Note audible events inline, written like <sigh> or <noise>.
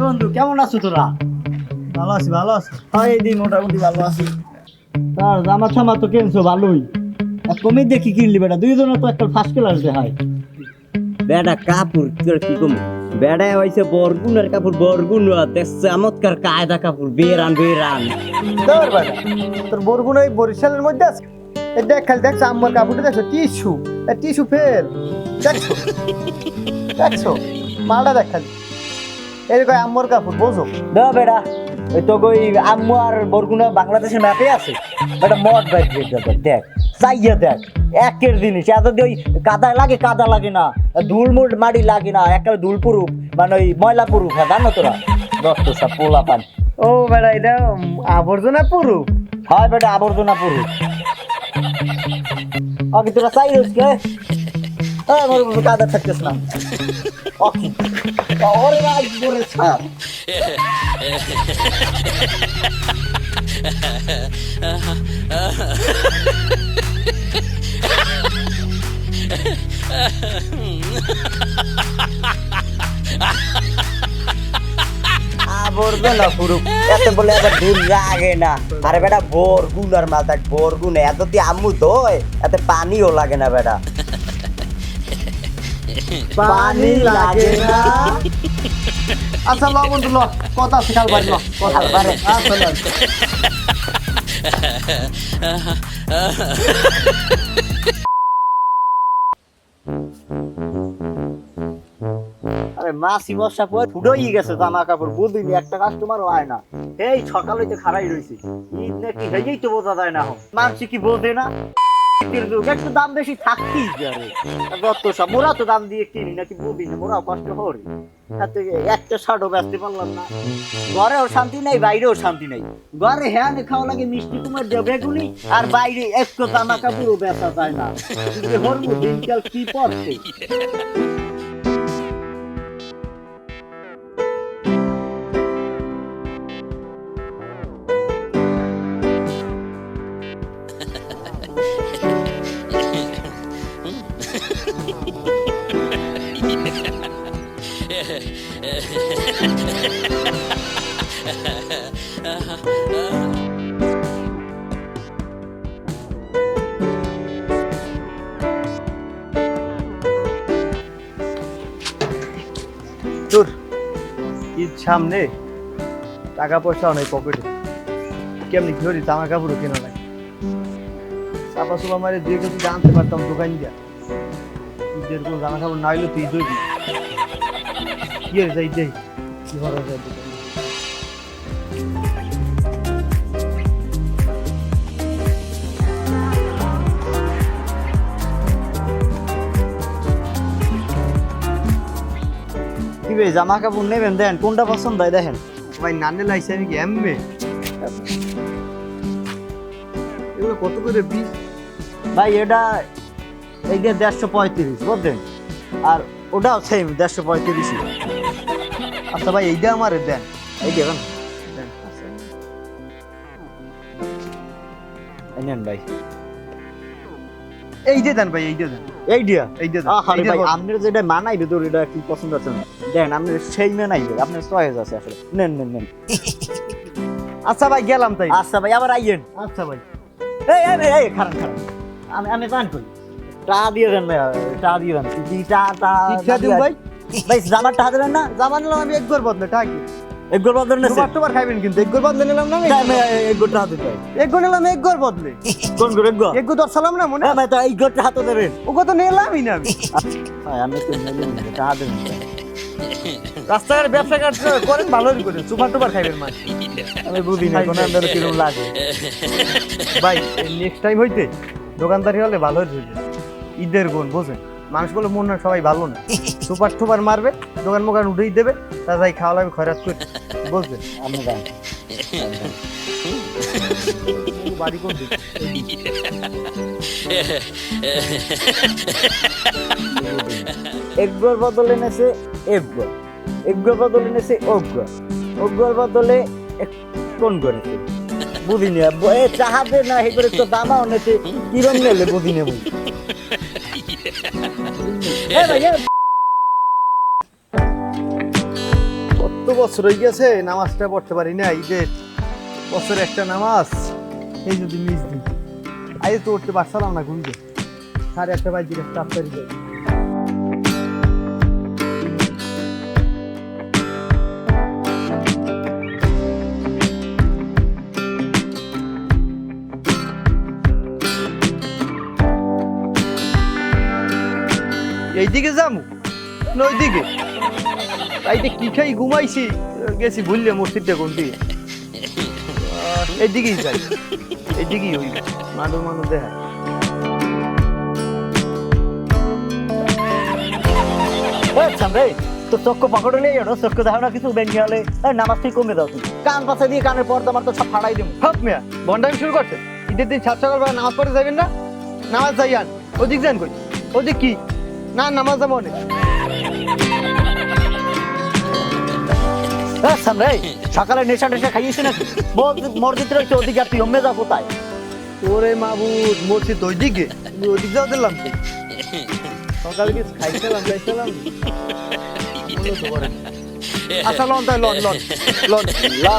বন্ধু কেমন আছো তোরা? ভালো আছি ভালো আছি। হয় এই দিন মোটামুটি ভালো আছি। তার জামা থামা তো কিনছো ভালোই। আর কমে দেখি কিনলি বেটা দুইজনে তো একটা ফার্স্ট ক্লাস দেখায়। বেটা কাপড় কি কম? বেড়া হইছে বরগুনের কাপড় বরগুন চমৎকার কায়দা কাপড় বেরান বেরান। তোর বেটা তোর বরগুন ওই বরিশালের মধ্যে আছে? এই দেখ খালি দেখছ আম্মার কাপড়টা দেখছ টিস্যু। Tissue fail. দেখছ? <laughs> দেখছ? মালটা দেখ খালি। এরকম আম্মার কাপড় বোঝো? দাও বেটা ওই তো ওই আম্মু আর বরগুনা বাংলাদেশের ম্যাপে আছে। বেটা মদ বাইক দেখ চাইয়া দেখ একের জিনিস। এত ওই কাদায় লাগে কাদা লাগে না। ধুল মুল মাটি লাগে না একেবারে ধুল পুরুপ মানে ওই ময়লা পুরুপ হ্যাঁ জানো তোরা? রক্ত সব পোলা পান। ও বেটা এটা আবর্জনা পুরো হয় বেটা আবর্জনা পুরুপ। আগে তোরা চাই রোজ কে কাদা থাকতেছ না। ওরে রাজ করে না। আরে বেটা বরগুন আর মাল দেখ বরগুন এত তি আম্মু দই এত পানিও লাগে না বেটা। পানি লাগে না। আচ্ছা ল বন্ধু ল। কথা কাল বাড়ি। ল কথা। আচ্ছা আরে মাসি মশা পরে ফুডই গেছে জামা কাপড় বুঝিনি একটা কাস্টমারও আয় না। এই সকালে তো খারাই রয়েছে ঈদ নাকি হেয়েই তো বোঝা যায় না মানুষ কি বোঝে না? একটু দাম বেশি থাকতেই যত সব, মোরা তো দাম দিয়ে কিনি, নাকি বুবি না, মোরাও কষ্ট হরে তাতে একটা শার্টও বেচতে পারলাম না। ঘরেও শান্তি নাই, বাইরেও শান্তি নাই। ঘরে হ্যাঁ খাওয়া লাগে মিষ্টি কুমার দিয়ে বেগুনি, আর বাইরে একটু জামা কাপড়ও বেচা যায় না। হরমু দিনকাল কি পড়ছে? ঈদ সামনে টাকা পয়সা অনেক পকেটে। কেমনি হলি জামা কাপড়ও কেনা লাগে চাপা চুপা মারে দুই কিছু জানতে পারতাম দোকান দিয়া। ঈদের কোনো জামা কাপড় না হইলে তুই দই কি হয়েছে, এই দেই কি করা কি জামা কাপড় নেবেন? দেন কোনটা পছন্দ হয় দেখেন। ভাই নানে লাইছে আমি কি এমবে? এগুলো কত করে পিস? ভাই এটা এইটা দেড়শো পঁয়ত্রিশ বুঝলেন? আর ওটাও সেম দেড়শো পঁয়ত্রিশ আচ্ছা ভাই এইটা আমার দেন। এই দেখেন দেন। নেন ভাই। এই যে দেন ভাই এই যে দেন। এই দিয়া? এই যে দেন। ভাই? আপনার যেটা মানাইবে তোর এটা কি পছন্দ আছে না? দেন আপনার সেই মানাইবে আপনার চয়েস আছে আসলে। নেন নেন নেন। <laughs> আচ্ছা ভাই গেলাম তাই। আচ্ছা ভাই আবার আইয়েন। আচ্ছা ভাই। এই এই এই, খারাপ খারাপ আমি আমি জান করি। টা দিয়ে দেন ভাই টা দিয়ে দেন। টা টা ভাই? ভাই জামার টা দেবেন না? জামা নিলাম আমি এক ঘর বদলে টাকি এক গোল খাইবেন কিন্তু। এক বদলে নিলাম না আমি এক গোটা হাতে এক নিলাম এক ঘর বদলে। <laughs> কোন করে এক গোল এক ঘর দর্শালাম না মনে ভাই তো এই গোটা হাতে দেবেন। ও কত নিলামই না আমি। আমি তো নেবেন না টা দেবেন ব্যবসা কাজ করেন ভালোই করেন সুপার টুপার খাইবেন মাছ। আমি বুঝি না কোন লাগে। ভাই নেক্সট টাইম হইতে দোকানদারি হলে ভালো ঈদের গুণ বোঝেন মানুষগুলো মন না সবাই ভালো না। সুপার টুপার মারবে দোকান মোকান উঠেই দেবে তা তাই খাওয়া লাগবে খয়রাত করে বুঝবেন আমি জানি। <laughs> বাড়ি কোন দিকে? একগর বদলে নেছে একগর। একগর বদলে নেছে অগ্র। অগ্রর বদলে এক- কোন গনেছে বুঝি না এ চাহাবে না হে করে তো দামা নেছে। কিরম নেলে বুঝি না বুঝি <laughs> হ্যাঁ কত বছর হয়ে গেছে, নামাজটা পড়তে পারি না, ঈদের বছরে একটা নামাজ, এই যদি মিস দিই। আগে তো উঠতে পারছিলাম না ঘুমিয়ে সাড়ে একটা বাজে রাস্তা আফতারি। যাই এইদিকে যাব না ওইদিকে তাইতে কি খাই ঘুমাইছি গেছি ভুললে মসজিদটা কোন দিকে? এদিকেই যাই এদিকেই ওই মানুষ মানুষ দেখা তো চক্কু পকড়ে নিয়ে এলো চক্কু দেখো না কিছু ব্যাংকে হলে নামাজ তুই কমে দাও তুমি। কান পাশে দিয়ে কানের পর্দা আমার তো সব ফাড়াই দেবো হপ মিয়া বন্ডামি শুরু করছে। ঈদের দিন সাত সকাল বেলা নামাজ পড়তে যাবেন না? নামাজ যাই আন ওদিক যান কই? ওদিক কি? না নামাজ যাব অনেক। এই সামরে সকালে নেশা টেশা খাইয়েছি নাকি? মসজিদ- রয়েছে ওদিকে আর তুই অম্মে যা কোথায় ওরে মাবুদ মসজিদ ওইদিকে? তুমি ওদিক যাও দিলাম তো। সকালে কিছু খাইছিলাম খাইছিলাম। আচ্ছা লন তাই লন লন লন। লা